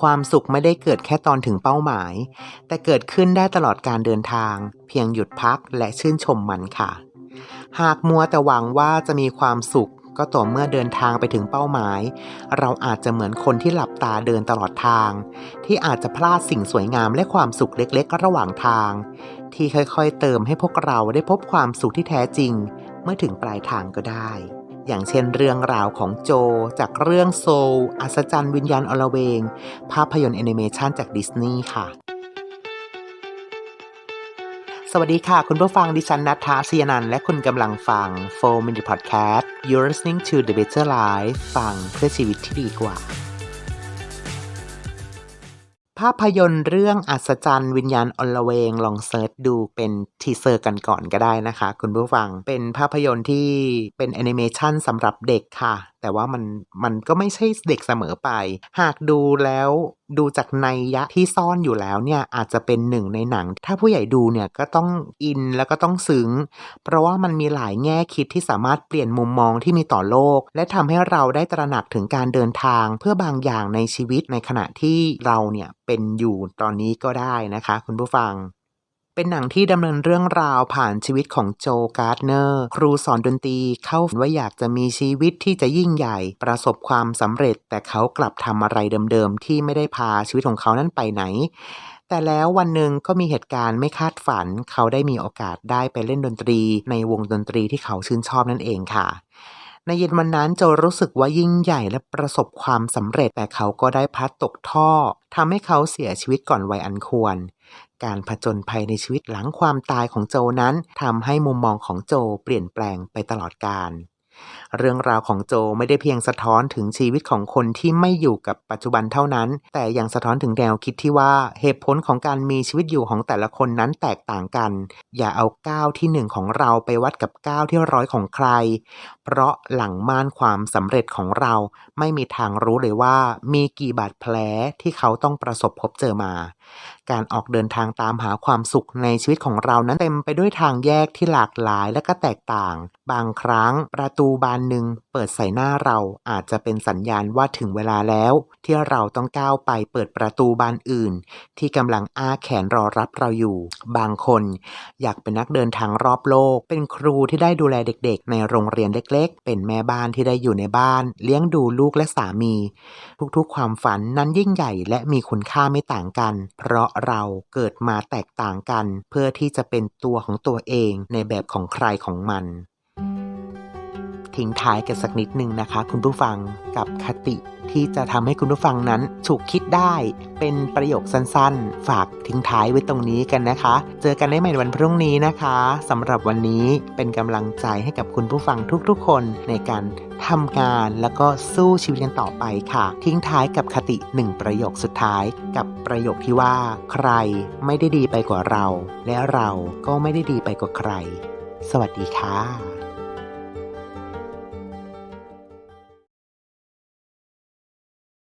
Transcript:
ความสุขไม่ได้เกิดแค่ตอนถึงเป้าหมาย แต่เกิดขึ้นได้ตลอดการเดินทาง เพียงหยุดพักและชื่นชมมันค่ะ หากมัวแต่หวังว่าจะมีความสุขก็ต่อเมื่อเดินทางไปถึงเป้าหมาย เราอาจจะเหมือนคนที่หลับตาเดินตลอดทาง ที่อาจจะพลาดสิ่งสวยงามและความสุขเล็กๆ ระหว่างทาง ที่ค่อยๆ เติมให้พวกเราได้พบความสุขที่แท้จริง เมื่อถึงปลายทางก็ได้ อย่างเช่นเรื่องราวของโจ จากเรื่องโซลอัศจรรย์วิญญาณอลเวง ภาพยนตร์แอนิเมชันจากดิสนีย์ค่ะ สวัสดีค่ะ คุณผู้ฟังดิฉันนัทธาศยนันท์และคุณกำลังฟัง 4 Minute Podcast You're listening to the Better Life ฟังเพื่อชีวิตที่ดีกว่า ภาพยนตร์เรื่องอัศจรรย์วิญญาณอลเวง ลองเซิร์ชดูเป็นทีเซอร์กันก่อนก็ได้นะคะ คุณผู้ฟังเป็นภาพยนตร์ที่เป็นแอนิเมชันสำหรับเด็กค่ะ แต่ว่ามันมันก็ไม่ใช่เด็กเสมอไป หากดูแล้วดูจากในยะที่ซ่อนอยู่แล้วเนี่ยอาจจะเป็นหนึ่งในหนัง ถ้าผู้ใหญ่ดูเนี่ยก็ต้องอินแล้วก็ต้องซึ้ง เพราะว่ามันมีหลายแง่คิดที่สามารถเปลี่ยนมุมมองที่มีต่อโลก และทำให้เราได้ตระหนักถึงการเดินทางเพื่อบางอย่างในชีวิตในขณะที่เราเนี่ยเป็นอยู่ตอนนี้ก็ได้นะคะ คุณผู้ฟัง เป็นหนังที่ดำเนินเรื่องราวผ่านชีวิตของโจการ์ดเนอร์ ครูสอนดนตรีเข้าฝันว่าอยากจะมีชีวิตที่จะยิ่งใหญ่ ประสบความสำเร็จ แต่เขากลับทำอะไรเดิมๆ ที่ไม่ได้พาชีวิตของเขานั้นไปไหน แต่แล้ววันหนึ่งก็มีเหตุการณ์ไม่คาดฝัน เขาได้มีโอกาสได้ไปเล่นดนตรี ในวงดนตรีที่เขาชื่นชอบนั่นเองค่ะในเย็นวันนั้นโจรู้สึกว่ายิ่งใหญ่และประสบความสำเร็จแต่เขาก็ได้พลัดตกท่อทำให้เขาเสียชีวิตก่อนวัยอันควรการผจญภัยในชีวิตหลังความตายของโจนั้นทำให้มุมมองของโจเปลี่ยนแปลงไปตลอดกาล เรื่องราวของโจไม่ได้เพียงสะท้อนถึงชีวิตของคนที่ไม่อยู่กับปัจจุบันเท่านั้น แต่ยังสะท้อนถึงแนวคิดที่ว่าเหตุผลของการมีชีวิตอยู่ของแต่ละคนนั้นแตกต่างกัน อย่าเอาก้าวที่หนึ่งของเราไปวัดกับก้าวที่ร้อยของใคร เพราะหลังม่านความสำเร็จของเรา ไม่มีทางรู้เลยว่า มีกี่บาดแผลที่เขาต้องประสบพบเจอมา การออกเดินทางตามหาความสุขในชีวิตของเรานั้นเต็มไปด้วยทางแยกที่หลากหลายและก็แตกต่าง บางครั้งประตููบานหนึ่งเปิดใส่หน้าเราอาจจะเป็นสัญญาณว่าถึงเวลาแล้ว ที่เราต้องก้าวไปเปิดประตูบานอื่น ที่กำลังอ้าแขนรอรับเราอยู่ บางคน อยากเป็นนักเดินทางรอบโลก เป็นครูที่ได้ดูแลเด็กๆ ในโรงเรียนเล็กๆ เป็นแม่บ้านที่ได้อยู่ในบ้าน เลี้ยงดูลูกและสามี ทุกๆ ความฝันนั้นยิ่งใหญ่และมีคุณค่าไม่ต่างกัน เพราะเราเกิดมาแตกต่างกัน เพื่อที่จะเป็นตัวของตัวเองในแบบของใครของมัน ทิ้งท้ายกันสักนิดหนึ่งนะคะ คุณผู้ฟังกับคติที่จะทำให้คุณผู้ฟังนั้นฉุกคิดได้ เป็นประโยคสั้นๆ ฝากทิ้งท้ายไว้ตรงนี้กันนะคะ เจอกันได้ใหม่วันพรุ่งนี้นะคะสำหรับวันนี้เป็นกำลังใจให้กับคุณผู้ฟังทุกๆ คนในการทำงานแล้วก็สู้ชีวิตกันต่อไปค่ะ ทิ้งท้ายกับคติหนึ่งประโยคสุดท้าย กับประโยคที่ว่า ใครไม่ได้ดีไปกว่าเรา และเราก็ไม่ได้ดีไปกว่าใคร สวัสดีค่ะ